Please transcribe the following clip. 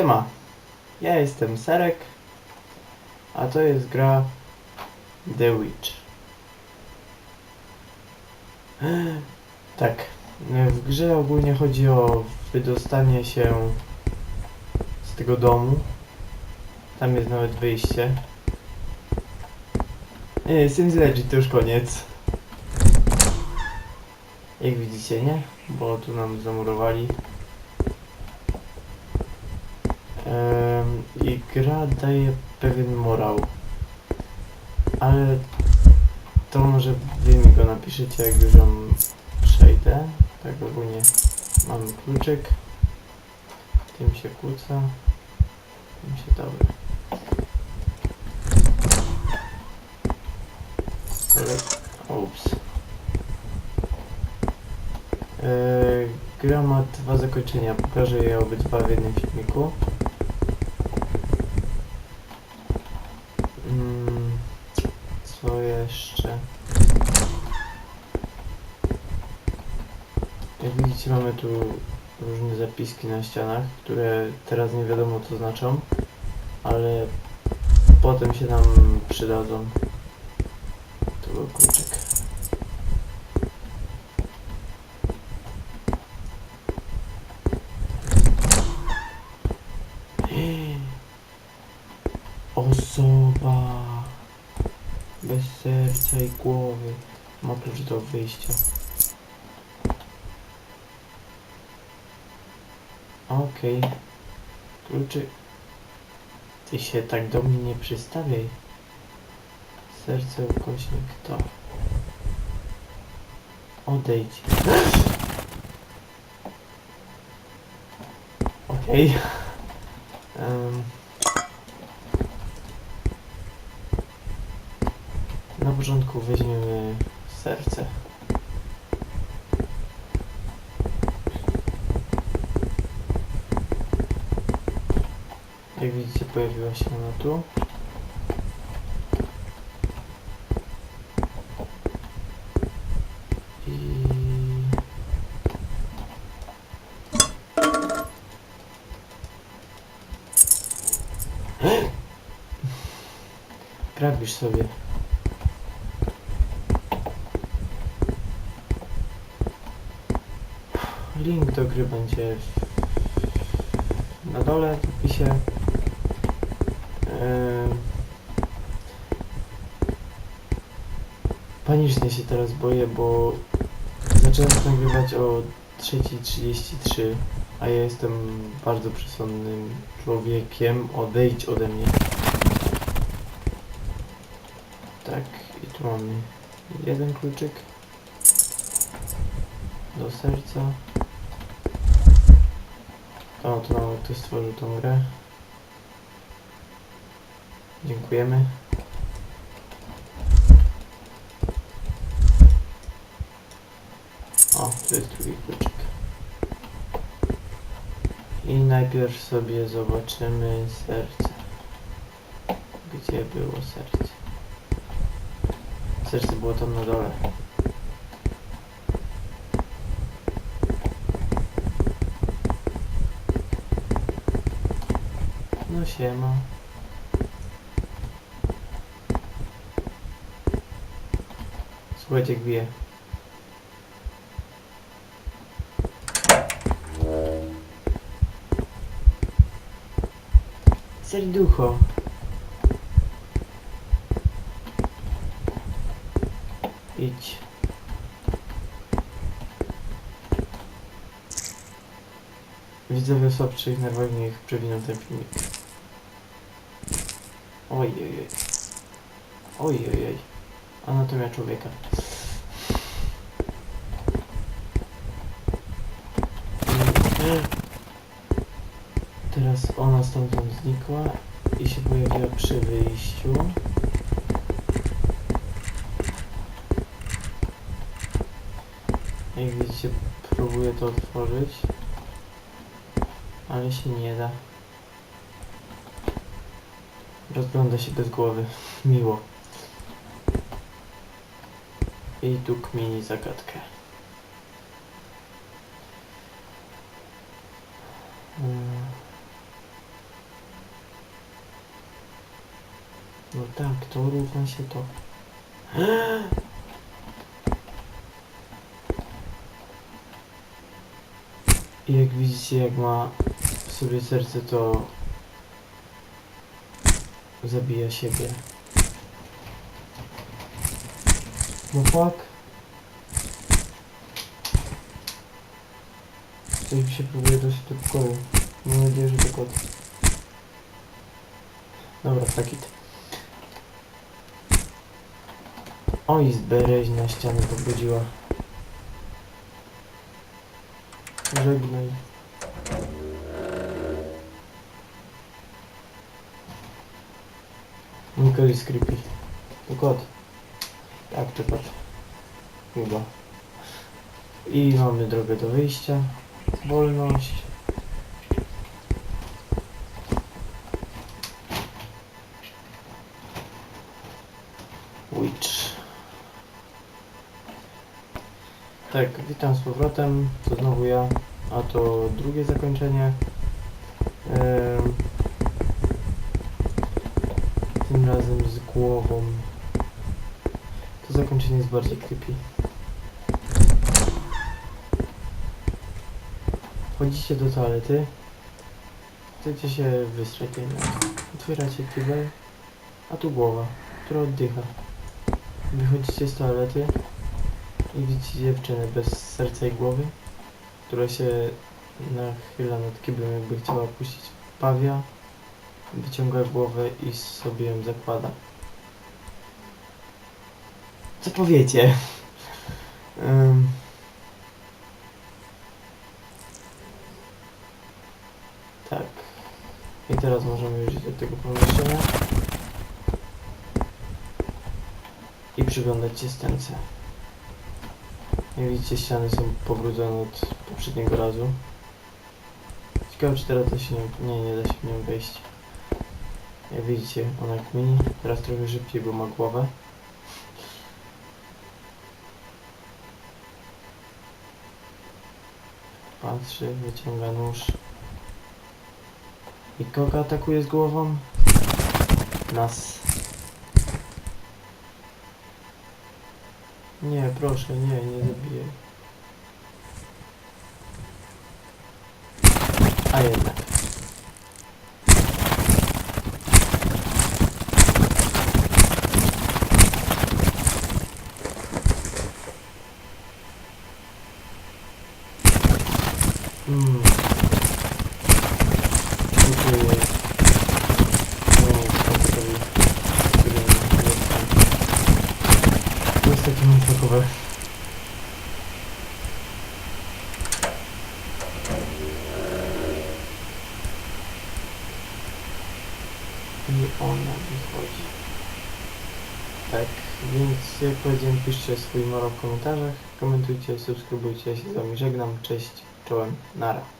Siema, ja jestem Serek, a to jest gra The Witch. Tak, w grze ogólnie chodzi o wydostanie się z tego domu. Tam jest nawet wyjście. Nie, Sims Legend to już koniec. Jak widzicie, nie? Bo tu nam zamurowali. I gra daje pewien morał. Ale to może wy mi go napiszecie, jak już ją przejdę. Tak ogólnie mamy kluczyk. Tym się kłóca. Tym się dobra. Ale... Ups. Eee, gra ma dwa zakończenia. Pokażę je obydwa w jednym filmiku. Jak widzicie mamy tu różne zapiski na ścianach, które teraz nie wiadomo co znaczą, ale potem się nam przydadzą. Tu był kluczyk. Osoba bez serca i głowy ma klucz do wyjścia. Okej. Kluczy. Ty się tak do mnie nie przystawiaj. Serce ukośnik to. Odejdź. Okej. Em. Na początku weźmiemy serce. Jak widzicie pojawiła się ona tu. I... Grabisz sobie. Link do gry będzie na dole w opisie. Em, Panicznie się teraz boję, bo zacząłem nagrywać o 3.33, a ja jestem bardzo przesądnym człowiekiem. Odejdź ode mnie. Tak, i tu mamy jeden kluczyk do serca. O, to nam ktoś stworzył tą grę. Dziękujemy. O, to jest drugi kluczyk. I najpierw sobie zobaczymy serce. Gdzie było serce? Serce było tam na dole. No siema. Słuchajcie, jak bije. Serducho. Idź. Widzowie słabszych najwolniej przewinął ten filmik. Oj, oj, oj. Oj, oj, oj. Anatomia człowieka. Teraz ona stamtąd znikła i się pojawiła przy wyjściu. Jak widzicie, próbuję to otworzyć, ale się nie da. Rozgląda się bez głowy. Miło. I tu kmieni zagadkę. No tak, to równa się to. I jak widzicie, jak ma w sobie serce, to zabija siebie. No fuck. Coś mi się próbuje dosyć typkowo. Mam nadzieję, że to kot. Dobra, fuck it. Oj, zbereźna ścianę pobudziła. Żegnaj. Mikkel jest creepy. To kot. Tak, to kot. Chyba. I mamy drogę do wyjścia. Wolność. Tak, witam z powrotem. To znowu ja, a to drugie zakończenie. Em, tym razem z głową. To zakończenie jest bardziej creepy. Wchodzicie do toalety. Chcecie się wysrać. Otwieracie kibel, a tu głowa, która oddycha. Wychodzicie z toalety i widzicie dziewczynę bez serca i głowy, która się nachyla nad kiblem, jakby chciała puścić pawia. Wyciąga głowę i sobie ją zakłada. Co powiecie? Ym. Tak. I teraz możemy już iść do tego pomieszczenia. I przyglądać się stence. Jak widzicie, ściany są pobrudzone od poprzedniego razu. Ciekawe, czy teraz się nie, nie, nie da się w nią wejść. Jak widzicie, ona kmini. Teraz trochę szybciej, bo ma głowę. Patrzy, wyciąga nóż. I kogo atakuje z głową? Nas. Nie, proszę, nie, nie zabijaj. A jednak. Hmm. Dziękuję. No, komputerowi, który nie jestem. I ona wychodzi. Tak, więc jak powiedziałem, piszcie swój morał w komentarzach, komentujcie, subskrybujcie, ja się z wami żegnam, cześć, czołem, nara.